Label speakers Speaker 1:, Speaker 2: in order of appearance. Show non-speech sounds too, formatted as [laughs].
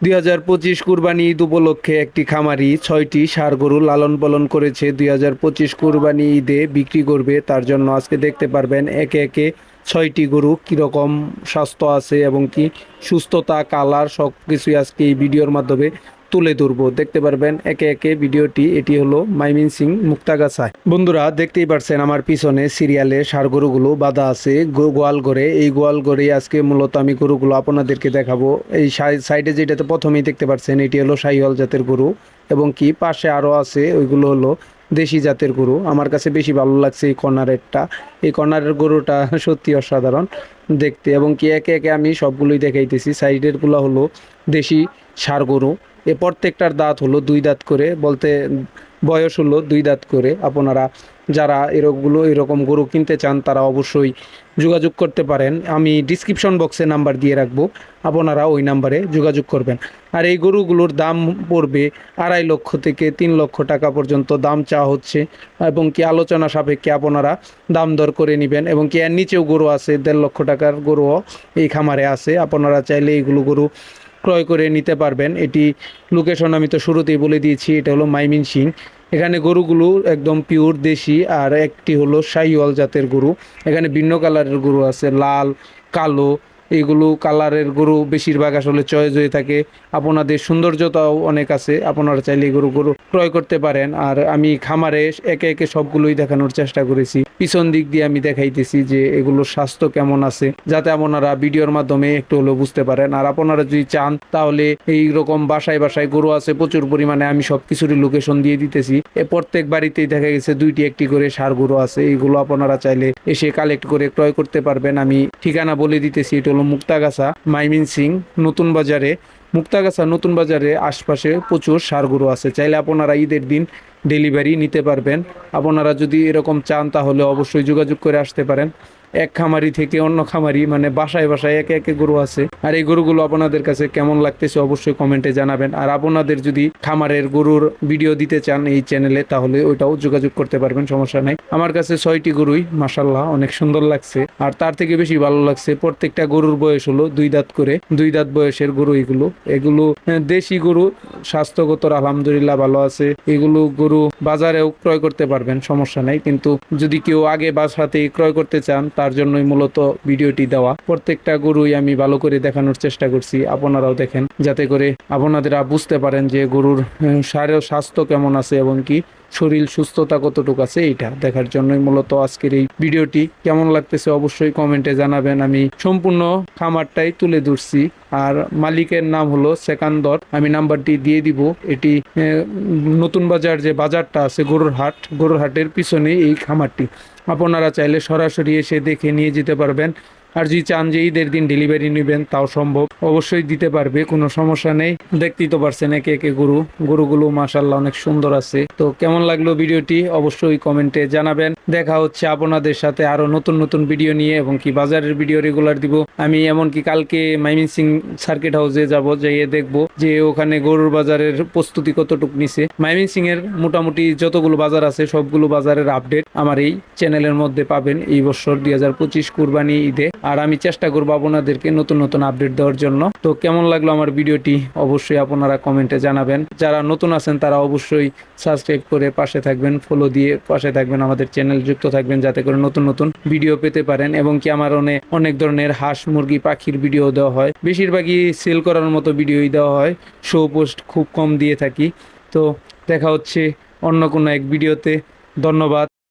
Speaker 1: দুই হাজার পঁচিশ কুরবানি ঈদ উপলক্ষে একটি খামারি ছয়টি ষাড় গরু লালন পালন করেছে। দুই হাজার পঁচিশ কুরবানি ঈদে বিক্রি করবে, তার জন্য আজকে দেখতে পারবেন একে একে ছয়টি গরু কীরকম স্বাস্থ্য আছে এবং কি সুস্থতা, কালার সব কিছুই আজকে এই ভিডিওর মাধ্যমে তুলে ধরবো। দেখতে পারবেন, একে একে ভিডিওটি, এটি হলো মাইমিন সিং মুক্তাগাছায় বন্ধুরা, দেখতেই পারছেন আমার পিছনে সিরিয়ালে ষাড় গরুগুলো বাঁধা আছে গোয়াল ঘরে। এই গোয়াল ঘরে আজকে মূলত আমি গরুগুলো আপনাদেরকে দেখাবো। এই সাই- সাইডে যেটাতে প্রথমেই দেখতে পাচ্ছেন এটি হলো শাহিওয়াল জাতের গরু এবং কি পাশে আরও আছে, ওইগুলো হলো দেশি জাতের গরু। আমার কাছে বেশি ভালো লাগছে এই কর্নারেরটা। এই কর্নারের গরুটা [laughs] সত্যি অসাধারণ দেখতে এবং কি একে একে আমি সবগুলোই দেখাইতেছি। সাইডেরগুলো হলো দেশি সার গরু। এ প্রত্যেকটার দাঁত হলো দুই দাঁত করে, বলতে বয়স হলো দুই দাঁত করে। আপনারা যারা এরকমগুলো এরকম গরু কিনতে চান, তারা অবশ্যই যোগাযোগ করতে পারেন। আমি ডিসক্রিপশন বক্সে নাম্বার দিয়ে রাখব, আপনারা ওই নাম্বারে যোগাযোগ করবেন। আর এই গরুগুলোর দাম পড়বে আড়াই লক্ষ থেকে তিন লক্ষ টাকা পর্যন্ত দাম চাওয়া হচ্ছে, এবং কি আলোচনা সাপেক্ষে আপনারা দাম দর করে নেবেন, এবং কি এর নিচেও গরু আছে, দেড় লক্ষ টাকার গরুও এই খামারে আছে। আপনারা চাইলে এইগুলো গরু ক্রয় করে নিতে পারবেন। এটি লোকেশন আমি তো শুরুতেই বলে দিয়েছি, এটা হলো মাইমিন সিং। এখানে গরুগুলো একদম পিওর দেশি, আর একটি হলো শাহিওয়াল জাতের গরু। এখানে ভিন্ন কালারের গরু আছে, লাল, কালো এইগুলো কালারের গরু বেশিরভাগ আসলে চয়েস হয়ে থাকে। আপনাদের সৌন্দর্যতাও অনেক আছে, আপনারা চাইলে এই গরু ক্রয় করতে পারেন। আর আমি খামারে একে একে সবগুলোই দেখানোর চেষ্টা করেছি। পিছন দিক দিয়ে আমি দেখাইতেছি যে এগুলোর স্বাস্থ্য কেমন আছে, যাতে আপনারা ভিডিওর মাধ্যমে একটু হলেও বুঝতে পারেন। আর আপনারা যদি চান, তাহলে এই রকম বাসায় বাসায় গরু আছে, প্রচুর পরিমাণে আমি সব কিছুরই লোকেশন দিয়ে দিতেছি। প্রত্যেক বাড়িতেই দেখা গেছে দুইটি, একটি করে সার গরু আছে। এইগুলো আপনারা চাইলে এসে কালেক্ট করে ক্রয় করতে পারবেন। আমি ঠিকানা বলে দিতেছি, এটা হলো মুক্তাগাছা, মাইমিন সিং, নতুন বাজারে। মুক্তাগাছা, নতুন বাজারে আশপাশে প্রচুর সার গরু আছে। চাইলে আপনারা ঈদের দিন ডেলিভারি নিতে পারবেন। আপনারা যদি এরকম চান তাহলে অবশ্যই যোগাযোগ করে আসতে পারেন। এক খামারি থেকে অন্য খামারি মানে বাসায় বাসায় একে একে গরু আছে। আর এই গরুগুলো আপনাদের কাছে কেমন লাগতেছে অবশ্যই কমেন্টে জানাবেন। আর আপনাদের যদি খামারের গরুর ভিডিও দিতে চান এই চ্যানেলে, তাহলে ওইটাও যোগাযোগ করতে পারবেন, সমস্যা নাই। আমার কাছে ছয়টি গরুই মাসাল্লাহ অনেক সুন্দর লাগছে। আর তার থেকে বেশি ভালো লাগছে, প্রত্যেকটা গরুর বয়স হলো দুই দাঁত করে। দুই দাঁত বয়সের গরু এগুলো। এগুলো দেশি গরু, স্বাস্থ্যগত, আলহামদুলিল্লাহ ভালো আছে। এগুলো গরু বাজারেও ক্রয় করতে পারবেন, সমস্যা নাই। কিন্তু যদি কেউ আগে বাসাতেই ক্রয় করতে চান, তার জন্যই মূলত ভিডিওটি দেওয়া। প্রত্যেকটা গরুই আমি ভালো করে দেখানোর চেষ্টা করছি, আপনারাও দেখেন। যাতে করে আপনাদেরা বুঝতে পারেন যে গরুর স্বাস্থ্য কেমন আছে এবং কি। শরীর সুস্থতা কতটুকু আছে এইটা দেখার জন্যই মূলত আজকের এই ভিডিওটি। কেমন লাগতেছে অবশ্যই কমেন্টে জানাবেন। আমি সম্পূর্ণ খামারটাই তুলে ধরছি। আর মালিকের নাম হলো সেকান্দর। আমি নাম্বারটি দিয়ে দিব। এটি নতুন বাজার যে বাজারটা আছে গরুর হাট, গরুর হাটের পিছনে এই খামারটি। আপনারা চাইলে সরাসরি এসে দেখে নিয়ে যেতে পারবেন। আর যদি চান যে ঈদের দিন ডেলিভারি নেবেন, তাও সম্ভব। অবশ্যই দিতে পারবে, কোনো সমস্যা নেই। দেখতেই তো পারছেন একে একে গরু। গরুগুলো মাসাল্লাহ অনেক সুন্দর আছে। তো কেমন লাগল ভিডিওটি? অবশ্যই কমেন্টে জানাবেন। দেখা হচ্ছে আপনাদের সাথে আরও নতুন নতুন ভিডিও নিয়ে এবং কি বাজারের ভিডিও রেগুলার দিব। আমি এমনকি কালকে মাইমিন সিং সার্কিট হাউসে যাব যাইয়ে দেখব যে ওখানে গরুর বাজারের প্রস্তুতি কতটুকু নিছে। মাইমিন সিং এর মোটামুটি যতগুলো বাজার আছে, সবগুলো বাজারের আপডেট আমার এই চ্যানেলের মধ্যে পাবেন। এই বছর দুই হাজার পঁচিশ কুরবানি ঈদে। আর আমি চেষ্টা করব আপনাদেরকে নতুন নতুন আপডেট দেওয়ার জন্য। তো কেমন লাগল আমার ভিডিওটি? অবশ্যই আপনারা কমেন্টে জানাবেন। যারা নতুন আছেন, তারা অবশ্যই সাবস্ক্রাইব করে পাশে থাকবেন ফলো দিয়ে পাশে থাকবেন, আমাদের চ্যানেল যুক্ত থাকবেন, যাতে করে নতুন নতুন ভিডিও পেতে পারেন এবং কি আমার অনেক অনেক ধরনের হাঁস, মুরগি, পাখির ভিডিও দেওয়া হয়। বেশিরভাগই সেল করার মতো ভিডিওই দেওয়া হয়। শো পোস্ট খুব কম দিয়ে থাকি। তো দেখা হচ্ছে অন্য কোনো এক ভিডিওতে ধন্যবাদ।